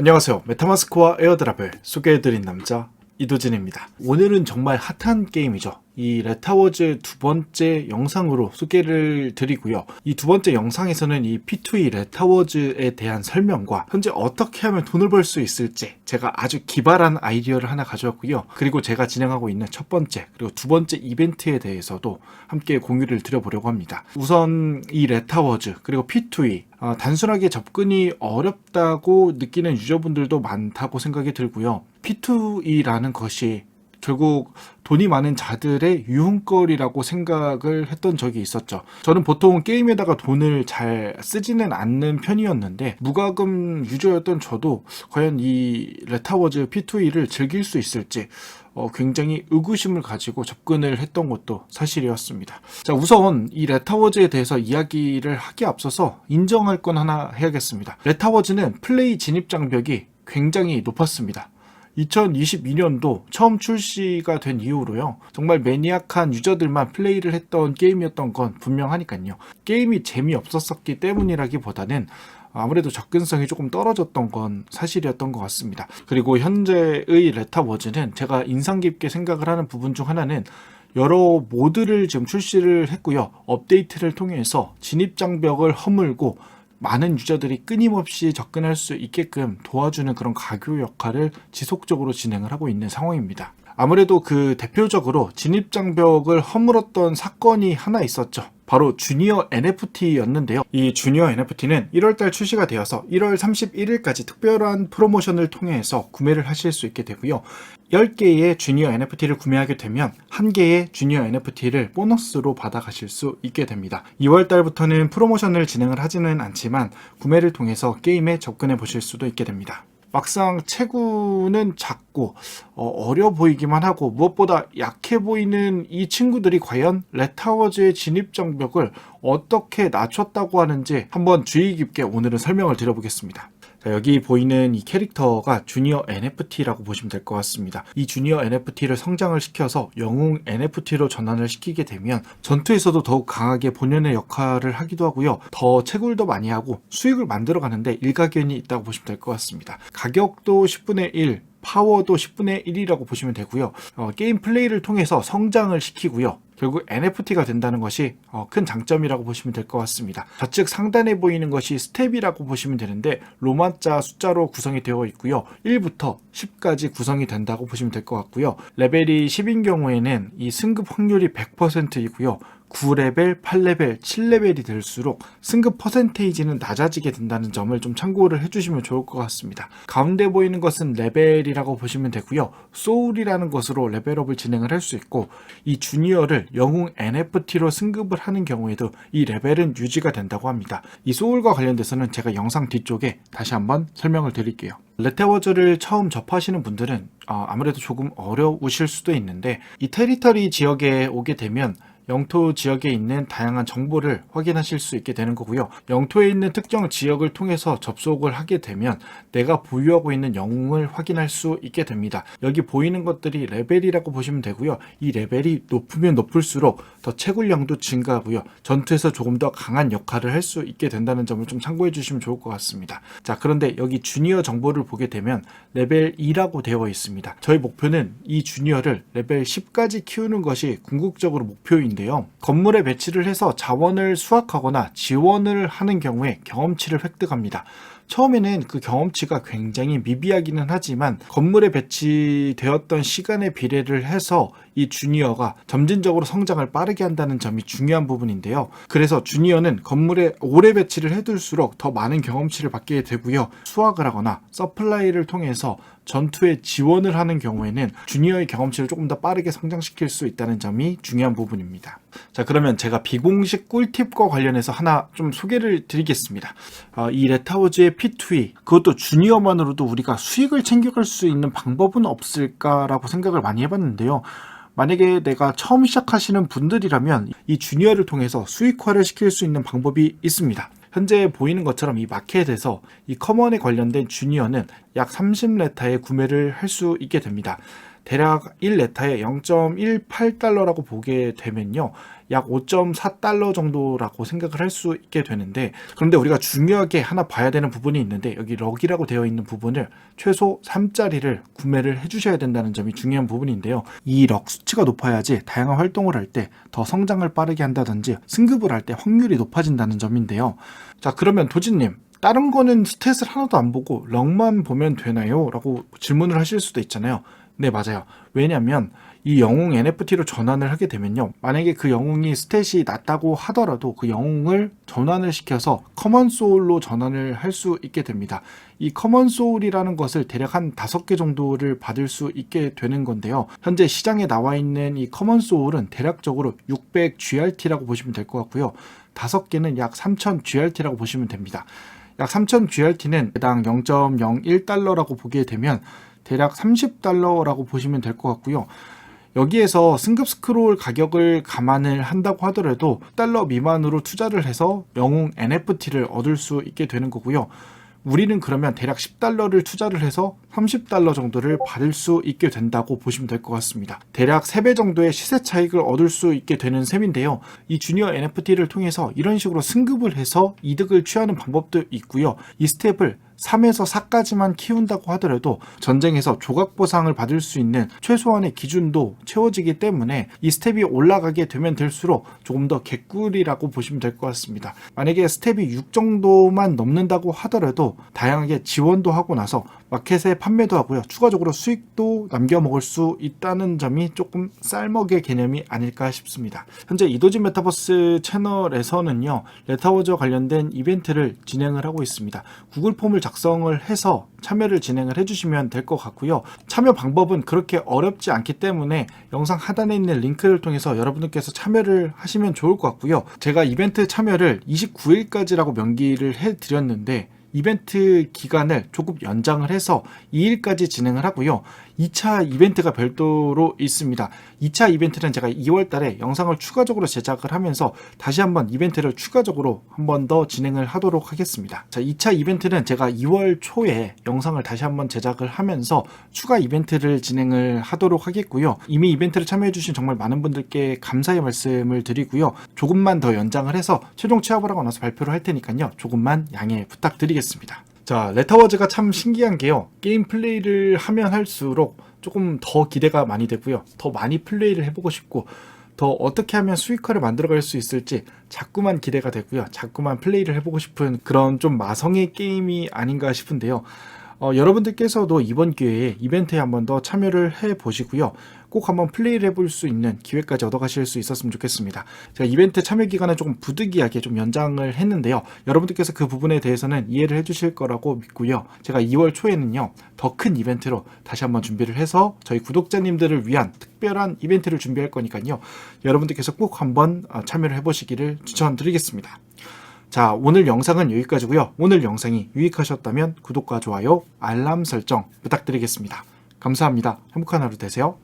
안녕하세요. 메타마스크와 에어드랍을 소개해드린 남자 이도진입니다. 오늘은 정말 핫한 게임이죠. 이 레타워즈 두 번째 영상으로 소개를 드리고요. 이 두 번째 영상에서는 이 P2E 레타워즈에 대한 설명과 현재 어떻게 하면 돈을 벌 수 있을지 제가 아주 기발한 아이디어를 하나 가져왔고요. 그리고 제가 진행하고 있는 첫 번째 그리고 두 번째 이벤트에 대해서도 함께 공유를 드려보려고 합니다. 우선 이 레타워즈 그리고 P2E 어, 단순하게 접근이 어렵다고 느끼는 유저분들도 많다고 생각이 들고요. P2E라는 것이 결국 돈이 많은 자들의 유흥거리라고 생각을 했던 적이 있었죠. 저는 보통 게임에다가 돈을 잘 쓰지는 않는 편이었는데 무과금 유저였던 저도 과연 이 레타워즈 P2E를 즐길 수 있을지 어, 굉장히 의구심을 가지고 접근을 했던 것도 사실이었습니다. 자, 우선 이 레타워즈에 대해서 이야기를 하기 앞서서 인정할 건 하나 해야겠습니다. 레타워즈는 플레이 진입 장벽이 굉장히 높았습니다. 2022년도 처음 출시가 된 이후로요. 정말 매니악한 유저들만 플레이를 했던 게임이었던 건 분명하니까요. 게임이 재미없었었기 때문이라기보다는 아무래도 접근성이 조금 떨어졌던 건 사실이었던 것 같습니다. 그리고 현재의 레타워즈는 제가 인상 깊게 생각을 하는 부분 중 하나는 여러 모드를 지금 출시를 했고요. 업데이트를 통해서 진입 장벽을 허물고 많은 유저들이 끊임없이 접근할 수 있게끔 도와주는 그런 가교 역할을 지속적으로 진행을 하고 있는 상황입니다. 아무래도 그 대표적으로 진입 장벽을 허물었던 사건이 하나 있었죠. 바로 주니어 NFT였는데요. 이 주니어 NFT는 1월달 출시가 되어서 1월 31일까지 특별한 프로모션을 통해서 구매를 하실 수 있게 되고요. 10개의 주니어 NFT를 구매하게 되면 1개의 주니어 NFT를 보너스로 받아가실 수 있게 됩니다. 2월달부터는 프로모션을 진행을 하지는 않지만 구매를 통해서 게임에 접근해 보실 수도 있게 됩니다. 막상 체구는 작고 어, 려 보이기만 하고 무엇보다 약해 보이는 이 친구들이 과연 레타워즈의 진입 장벽을 어떻게 낮췄다고 하는지 한번 주의 깊게 오늘은 설명을 드려보겠습니다. 자, 여기 보이는 이 캐릭터가 주니어 NFT라고 보시면 될 것 같습니다. 이 주니어 NFT를 성장을 시켜서 영웅 NFT로 전환을 시키게 되면 전투에서도 더욱 강하게 본연의 역할을 하기도 하고요. 더 채굴도 많이 하고 수익을 만들어 가는데 일가견이 있다고 보시면 될 것 같습니다. 가격도 10분의 1, 파워도 10분의 1이라고 보시면 되고요. 어, 게임 플레이를 통해서 성장을 시키고요. 결국 NFT가 된다는 것이 어, 큰 장점이라고 보시면 될 것 같습니다. 좌측 상단에 보이는 것이 스텝이라고 보시면 되는데 로마자 숫자로 구성이 되어 있고요. 1부터 10까지 구성이 된다고 보시면 될 것 같고요. 레벨이 10인 경우에는 이 승급 확률이 100%이고요. 9레벨, 8레벨, 7레벨이 될수록 승급 퍼센테이지는 낮아지게 된다는 점을 좀 참고를 해주시면 좋을 것 같습니다. 가운데 보이는 것은 레벨이라고 보시면 되고요. 소울이라는 것으로 레벨업을 진행을 할 수 있고 이 주니어를 영웅 NFT로 승급을 하는 경우에도 이 레벨은 유지가 된다고 합니다. 이 소울과 관련돼서는 제가 영상 뒤쪽에 다시 한번 설명을 드릴게요. 레테워즈를 처음 접하시는 분들은 어, 아무래도 조금 어려우실 수도 있는데 이 테리터리 지역에 오게 되면 영토 지역에 있는 다양한 정보를 확인하실 수 있게 되는 거고요. 영토에 있는 특정 지역을 통해서 접속을 하게 되면 내가 보유하고 있는 영웅을 확인할 수 있게 됩니다. 여기 보이는 것들이 레벨이라고 보시면 되고요. 이 레벨이 높으면 높을수록 더 채굴량도 증가하고요. 전투에서 조금 더 강한 역할을 할 수 있게 된다는 점을 좀 참고해 주시면 좋을 것 같습니다. 자, 그런데 여기 주니어 정보를 보게 되면 레벨 2라고 되어 있습니다. 저희 목표는 이 주니어를 레벨 10까지 키우는 것이 궁극적으로 목표인데 있는데요. 건물에 배치를 해서 자원을 수확하거나 지원을 하는 경우에 경험치를 획득합니다. 처음에는 그 경험치가 굉장히 미비하기는 하지만 건물에 배치되었던 시간에 비례를 해서 이 주니어가 점진적으로 성장을 빠르게 한다는 점이 중요한 부분인데요. 그래서 주니어는 건물에 오래 배치를 해둘수록 더 많은 경험치를 받게 되고요. 수확을 하거나 서플라이를 통해서 전투에 지원을 하는 경우에는 주니어의 경험치를 조금 더 빠르게 성장시킬 수 있다는 점이 중요한 부분입니다. 자, 그러면 제가 비공식 꿀팁과 관련해서 하나 좀 소개를 드리겠습니다. 어, 이 레타워즈의 P2E, 그것도 주니어만으로도 우리가 수익을 챙겨갈 수 있는 방법은 없을까라고 생각을 많이 해봤는데요. 만약에 내가 처음 시작하시는 분들이라면 이 주니어를 통해서 수익화를 시킬 수 있는 방법이 있습니다. 현재 보이는 것처럼 이 마켓에서 이 커먼에 관련된 주니어는 약 30레타에 구매를 할 수 있게 됩니다. 대략 1레타에 0.18달러라고 보게 되면요. 약 5.4달러 정도라고 생각을 할 수 있게 되는데 그런데 우리가 중요하게 하나 봐야 되는 부분이 있는데 여기 럭이라고 되어 있는 부분을 최소 3짜리를 구매를 해주셔야 된다는 점이 중요한 부분인데요. 이 럭 수치가 높아야지 다양한 활동을 할 때 더 성장을 빠르게 한다든지 승급을 할 때 확률이 높아진다는 점인데요. 자 그러면 도진님 다른 거는 스탯을 하나도 안 보고 럭만 보면 되나요? 라고 질문을 하실 수도 있잖아요. 네, 맞아요. 왜냐면 이 영웅 NFT로 전환을 하게 되면요. 만약에 그 영웅이 스탯이 낮다고 하더라도 그 영웅을 전환을 시켜서 커먼 소울로 전환을 할 수 있게 됩니다. 이 커먼 소울이라는 것을 대략 한 다섯 개 정도를 받을 수 있게 되는 건데요. 현재 시장에 나와 있는 이 커먼 소울은 대략적으로 600 GRT라고 보시면 될 것 같고요. 다섯 개는 약 3000 GRT라고 보시면 됩니다. 약 3000 GRT는 대당 0.01달러라고 보게 되면 대략 30달러라고 보시면 될 것 같고요. 여기에서 승급 스크롤 가격을 감안을 한다고 하더라도 달러 미만으로 투자를 해서 영웅 NFT를 얻을 수 있게 되는 거고요. 우리는 그러면 대략 10달러를 투자를 해서 30달러 정도를 받을 수 있게 된다고 보시면 될 것 같습니다. 대략 3배 정도의 시세 차익을 얻을 수 있게 되는 셈인데요. 이 주니어 NFT를 통해서 이런 식으로 승급을 해서 이득을 취하는 방법도 있고요. 이 스텝을 3에서 4까지만 키운다고 하더라도 전쟁에서 조각 보상을 받을 수 있는 최소한의 기준도 채워지기 때문에 이 스텝이 올라가게 되면 될수록 조금 더 개꿀이라고 보시면 될 것 같습니다. 만약에 스텝이 6 정도만 넘는다고 하더라도 다양하게 지원도 하고 나서 마켓에 판매도 하고요. 추가적으로 수익도 남겨 먹을 수 있다는 점이 조금 쌀먹의 개념이 아닐까 싶습니다. 현재 이도진 메타버스 채널에서는요. 레타워즈와 관련된 이벤트를 진행을 하고 있습니다. 구글 폼을 작 성을 해서 참여를 진행을 해주시면 될 것 같고요. 참여 방법은 그렇게 어렵지 않기 때문에 영상 하단에 있는 링크를 통해서 여러분들께서 참여를 하시면 좋을 것 같고요. 제가 이벤트 참여를 29일까지라고 명기를 해드렸는데 이벤트 기간을 조금 연장을 해서 2일까지 진행을 하고요. 2차 이벤트가 별도로 있습니다. 2차 이벤트는 제가 2월 달에 영상을 추가적으로 제작을 하면서 다시 한번 이벤트를 추가적으로 한번 더 진행을 하도록 하겠습니다. 자, 2차 이벤트는 제가 2월 초에 영상을 다시 한번 제작을 하면서 추가 이벤트를 진행을 하도록 하겠고요. 이미 이벤트를 참여해주신 정말 많은 분들께 감사의 말씀을 드리고요. 조금만 더 연장을 해서 최종 취합을 하고 나서 발표를 할 테니까요. 조금만 양해 부탁드리겠습니다. 자, 레타워즈가 참 신기한 게요. 게임 플레이를 하면 할수록 조금 더 기대가 많이 되고요. 더 많이 플레이를 해보고 싶고, 더 어떻게 하면 수익화를 만들어갈 수 있을지 자꾸만 기대가 되고요. 자꾸만 플레이를 해보고 싶은 그런 좀 마성의 게임이 아닌가 싶은데요. 어, 여러분들께서도 이번 기회에 이벤트에 한 번 더 참여를 해 보시고요. 꼭 한번 플레이를 해볼 수 있는 기회까지 얻어가실 수 있었으면 좋겠습니다. 제가 이벤트 참여 기간을 조금 부득이하게 좀 연장을 했는데요. 여러분들께서 그 부분에 대해서는 이해를 해주실 거라고 믿고요. 제가 2월 초에는요, 더 큰 이벤트로 다시 한번 준비를 해서 저희 구독자님들을 위한 특별한 이벤트를 준비할 거니까요. 여러분들께서 꼭 한번 어, 참여를 해보시기를 추천드리겠습니다. 자, 오늘 영상은 여기까지고요. 오늘 영상이 유익하셨다면 구독과 좋아요, 알람 설정 부탁드리겠습니다. 감사합니다. 행복한 하루 되세요.